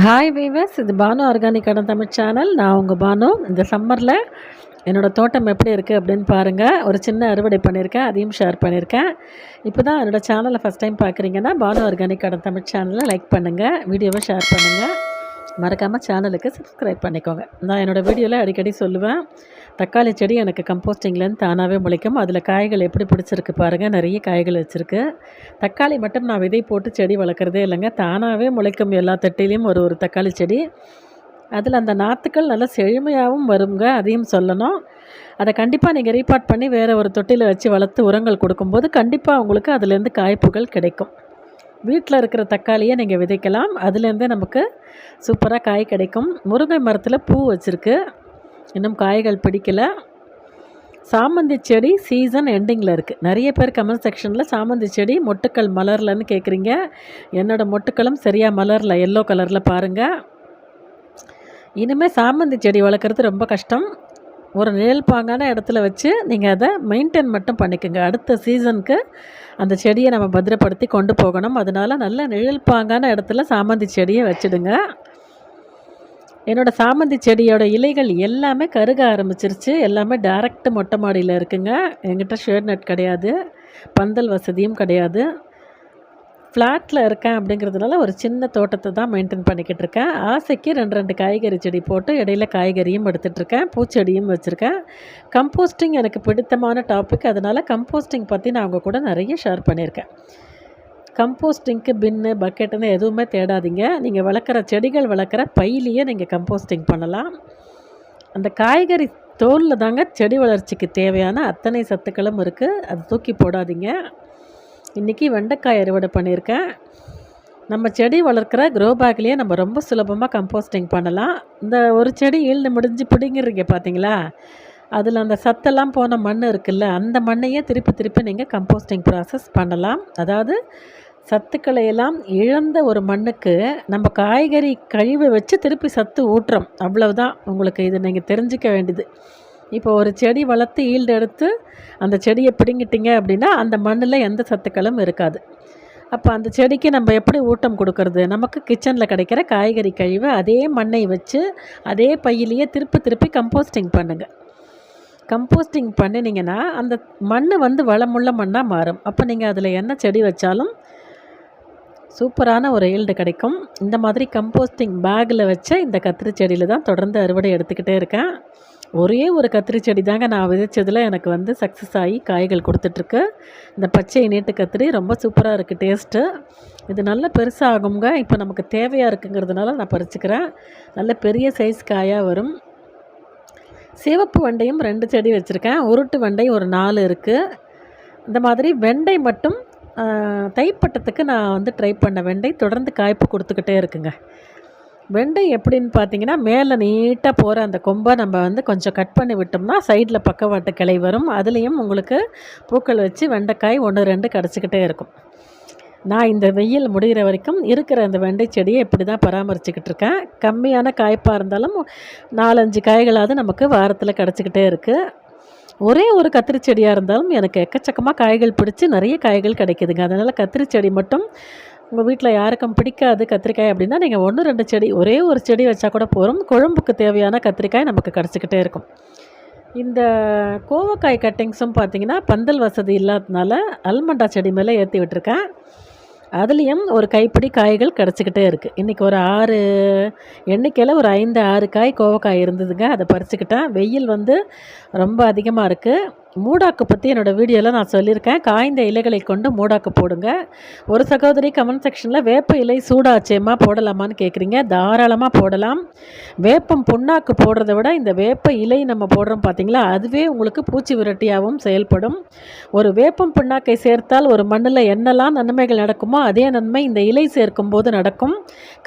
Hi viewers இது Banu organic கடன் Tamil channel நான் உங்கள் பானு. இந்த சம்மரில் என்னோடய தோட்டம் எப்படி இருக்குது அப்படின்னு பாருங்கள் ஒரு சின்ன அறுவடை பண்ணியிருக்கேன். அதையும் ஷேர் பண்ணியிருக்கேன். இப்போ தான் என்னோடய சேனலை ஃபஸ்ட் டைம் பார்க்குறீங்கன்னா பானு ஆர்கானிக் கடன் தமிழ் சேனலை லைக் பண்ணுங்கள் வீடியோவை ஷேர் பண்ணுங்கள் மறக்காமல் சேனலுக்கு சப்ஸ்கிரைப் பண்ணிக்கோங்க. நான் என்னோடய வீடியோவில் அடிக்கடி சொல்லுவேன். தக்காளி செடி எனக்கு கம்போஸ்டிங்லேருந்து தானாகவே முளைக்கும். அதில் காய்கள் எப்படி பிடிச்சிருக்கு பாருங்கள் நிறைய காய்கள் வச்சுருக்கு. தக்காளி மட்டும் நான் விதை போட்டு செடி வளர்க்குறதே இல்லைங்க. தானாகவே முளைக்கும் எல்லா தட்டிலையும் ஒரு ஒரு தக்காளி செடி. அதில் அந்த நாற்றுக்கள் நல்லா செழுமையாகவும் வருங்க. அதையும் சொல்லணும். அதை கண்டிப்பாக நீங்கள் ரீபார்ட் பண்ணி வேறு ஒரு தொட்டியில் வச்சு வளர்த்து உரங்கள் கொடுக்கும்போது கண்டிப்பாக உங்களுக்கு அதுலேருந்து காய்ப்புகள் கிடைக்கும். வீட்டில் இருக்கிற தக்காளியை நீங்கள் விதைக்கலாம். அதுலேருந்தே நமக்கு சூப்பராக காய் கிடைக்கும். முருங்கை மரத்தில் பூ வச்சுருக்கு. இன்னும் காய்கள் பிடிக்கல. சாமந்தி செடி சீசன் எண்டிங்கில் இருக்குது நிறைய பேர் கமெண்ட் செக்ஷனில் சாமந்தி செடி மொட்டுக்கள் மலர்லன்னு கேட்குறீங்க என்னோடய மொட்டுக்களும் சரியாக மலரில் எல்லோ கலரில் பாருங்கள் இனிமேல் சாமந்தி செடி வளர்க்குறது ரொம்ப கஷ்டம். ஒரு நிழல் பாங்கான இடத்துல வச்சு நீங்கள் அதை மெயின்டைன் மட்டும் பண்ணிக்கோங்க. அடுத்த சீசனுக்கு அந்த செடியை நம்ம பத்திரப்படுத்தி கொண்டு போகணும். அதனால் நல்ல நிழல் பாங்கான இடத்துல சாமந்தி செடியை வச்சுடுங்க. என்னோடய சாமந்தி செடியோட இலைகள் எல்லாமே கருக ஆரம்பிச்சிருச்சு. எல்லாமே டேரக்ட் மொட்டை மாடியில் இருக்குங்க. எங்கிட்ட ஷேட் நெட் கிடையாது. பந்தல் வசதியும் கிடையாது. ஃப்ளாட்டில் இருக்கேன் அப்படிங்கிறதுனால ஒரு சின்ன தோட்டத்தை தான் மெயின்டைன் பண்ணிக்கிட்டு இருக்கேன். ஆசைக்கு ரெண்டு ரெண்டு காய்கறி செடி போட்டு இடையில காய்கறியும் எடுத்துகிட்ருக்கேன் பூச்செடியும் வச்சுருக்கேன். கம்போஸ்டிங் எனக்கு பிடித்தமான டாபிக் அதனால் கம்போஸ்டிங் பற்றி நான் அவங்க கூட நிறைய ஷேர் பண்ணியிருக்கேன். கம்போஸ்டிங்க்கு பின்னு பக்கெட்டுன்னு எதுவுமே தேடாதீங்க. நீங்கள் வளர்க்குற செடிகள் வளர்க்குற பையிலேயே நீங்கள் கம்போஸ்டிங் பண்ணலாம். அந்த காய்கறி தோலில் தாங்க செடி வளர்ச்சிக்கு தேவையான அத்தனை சத்துக்களும் இருக்குது அது தூக்கி போடாதீங்க. இன்றைக்கி வெண்டைக்காய் அறுவடை பண்ணியிருக்கேன். நம்ம செடி வளர்க்குற க்ரோ பேக்லேயே நம்ம ரொம்ப சுலபமாக கம்போஸ்டிங் பண்ணலாம். இந்த ஒரு செடி ஈழ்ந்து முடிஞ்சு பிடிங்கிறீங்க பார்த்தீங்களா அதில் அந்த சத்தெல்லாம் போன மண் இருக்குல்ல அந்த மண்ணையே திருப்பி திருப்பி நீங்கள் கம்போஸ்டிங் ப்ராசஸ் பண்ணலாம். அதாவது சத்துக்களை எல்லாம் இழந்த ஒரு மண்ணுக்கு நம்ம காய்கறி கழிவை வச்சு திருப்பி சத்து ஊட்டுறோம். அவ்வளவுதான் உங்களுக்கு இது நீங்கள் தெரிஞ்சிக்க வேண்டியது. இப்போ ஒரு செடி வளர்த்து ஈல்டு எடுத்து அந்த செடியை பிடுங்கிட்டீங்க அப்படின்னா அந்த மண்ணில் எந்த சத்துக்களும் இருக்காது. அப்போ அந்த செடிக்கு நம்ம எப்படி ஊட்டம் கொடுக்கறது? நமக்கு கிச்சனில் கிடைக்கிற காய்கறி கழிவு அதே மண்ணை வச்சு அதே பையிலேயே திருப்பி திருப்பி கம்போஸ்டிங் பண்ணுங்கள் கம்போஸ்டிங் பண்ணினீங்கன்னா அந்த மண் வந்து வளமுள்ள மண்ணாக மாறும். அப்போ நீங்கள் அதில் என்ன செடி வச்சாலும் சூப்பரான ஒரு ஈல்டு கிடைக்கும். இந்த மாதிரி கம்போஸ்டிங் பேக்கில் வச்ச இந்த கத்திரி செடியில் தான் தொடர்ந்து அறுவடை எடுத்துக்கிட்டே இருக்கேன். ஒரே ஒரு கத்திரி செடி தாங்க நான் விதைச்சதில் எனக்கு வந்து சக்ஸஸ் ஆகி காய்கள் கொடுத்துட்ருக்கு. இந்த பச்சை நீட்டு கத்திரி ரொம்ப சூப்பராக இருக்குது டேஸ்ட்டு இது நல்ல பெருசாகுங்க இப்போ நமக்கு தேவையாக இருக்குங்கிறதுனால நான் பறிச்சுக்கிறேன். நல்ல பெரிய சைஸ் காயாக வரும். சிவப்பு வெண்டையும் ரெண்டு செடி வச்சுருக்கேன். உருட்டு வெண்டை ஒரு நாலு இருக்குது இந்த மாதிரி வெண்டை மட்டும் தைப்பட்டத்துக்கு நான் வந்து ட்ரை பண்ண வெண்டை. தொடர்ந்து காய்ப்பு கொடுத்துக்கிட்டே இருக்குங்க. வெண்டை எப்படின்னு பார்த்தீங்கன்னா மேலே நீட்டாக போகிற அந்த கொம்பை நம்ம வந்து கொஞ்சம் கட் பண்ணி விட்டோம்னா சைடில் பக்கவாட்டு கிளை வரும். அதுலேயும் உங்களுக்கு பூக்கள் வச்சு வெண்டைக்காய் ஒன்று ரெண்டு கிடச்சிக்கிட்டே இருக்கும். நான் இந்த வெயில் முடிகிற வரைக்கும் இருக்கிற அந்த வெண்டை செடியை இப்படி தான் பராமரிச்சுக்கிட்டு இருக்கேன். கம்மியான காய்ப்பாக இருந்தாலும் நாலஞ்சு காய்களாவது நமக்கு வாரத்தில் கிடச்சிக்கிட்டே இருக்குது ஒரே ஒரு கத்திரி செடியாக இருந்தாலும் எனக்கு எக்கச்சக்கமாக காய்கள் பிடிச்சி நிறைய காய்கள் கிடைக்குதுங்க. அதனால் கத்திரி செடி மட்டும் உங்கள் வீட்டில் யாருக்கும் பிடிக்காது கத்திரிக்காய் அப்படின்னா நீங்கள் ஒன்று ரெண்டு செடி ஒரே ஒரு செடி வச்சா கூட போகிறோம் குழம்புக்கு தேவையான கத்திரிக்காய் நமக்கு கிடச்சிக்கிட்டே இருக்கும். இந்த கோவக்காய் கட்டிங்ஸும் பார்த்திங்கன்னா பந்தல் வசதி இல்லாததுனால அல்மண்டா செடி மேலே ஏற்றி விட்டுருக்கேன். அதுலேயும் ஒரு கைப்பிடி காய்கள் கிடச்சிக்கிட்டே இருக்குது இன்றைக்கி ஒரு ஆறு எண்ணிக்கையில் ஒரு ஐந்து ஆறு காய் கோவக்காய் இருந்ததுங்க. அதை பறிச்சுக்கிட்டேன் வெயில் வந்து ரொம்ப அதிகமாக இருக்குது மூடாக்கு பற்றி என்னோடய வீடியோவில் நான் சொல்லியிருக்கேன். காய்ந்த இலைகளை கொண்டு மூடாக்கு போடுங்க. ஒரு சகோதரி கமெண்ட் செக்ஷனில் வேப்ப இலை சூடாச்சேம்மா போடலாமான்னு கேட்குறீங்க தாராளமாக போடலாம். வேப்பம் புண்ணாக்கு போடுறத விட இந்த வேப்ப இலை நம்ம போடுறோம் பார்த்தீங்களா அதுவே உங்களுக்கு பூச்சி விரட்டியாகவும் செயல்படும். ஒரு வேப்பம் புண்ணாக்கை சேர்த்தால் ஒரு மண்ணில் என்னெல்லாம் நன்மைகள் நடக்குமோ அதே நன்மை இந்த இலை சேர்க்கும் போது நடக்கும்.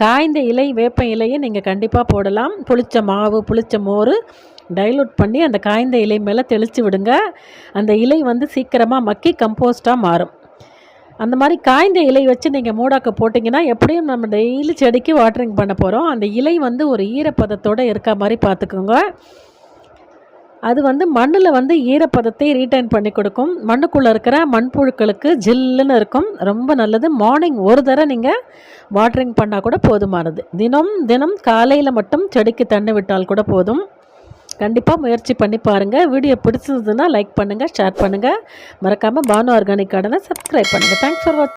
காய்ந்த இலை வேப்ப இலையை நீங்கள் கண்டிப்பாக போடலாம். புளிச்ச மாவு புளிச்ச மோர் டைலூட் பண்ணி அந்த காய்ந்த இலை மேலே தெளித்து விடுங்க. அந்த இலை வந்து சீக்கிரமாக மக்கி கம்போஸ்ட்டாக மாறும். அந்த மாதிரி காய்ந்த இலை வச்சு நீங்கள் மூடாக்க போட்டிங்கன்னா எப்படியும் நம்ம டெய்லி செடிக்கு வாட்டரிங் பண்ண போகிறோம் அந்த இலை வந்து ஒரு ஈரப்பதத்தோடு இருக்க மாதிரி பார்த்துக்கோங்க. அது வந்து மண்ணில் வந்து ஈரப்பதத்தை ரீட்டைன் பண்ணி கொடுக்கும். மண்ணுக்குள்ளே இருக்கிற மண்புழுக்களுக்கு ஜில்லுன்னு இருக்கும். ரொம்ப நல்லது. மார்னிங் ஒரு தடவை நீங்கள் வாட்டரிங் பண்ணால் கூட போதுமானது. தினம் தினம் காலையில் மட்டும் செடிக்கு தண்ணி விட்டால் கூட போதும். கண்டிப்பாக முயற்சி பண்ணி பாருங்கள் வீடியோ பிடிச்சிருந்ததுன்னா லைக் பண்ணுங்கள் ஷேர் பண்ணுங்கள் மறக்காமல் பானு ஆர்கானிக் கார்டனை சப்ஸ்கிரைப் பண்ணுங்கள் தேங்க்ஸ் ஃபார் வாட்சிங்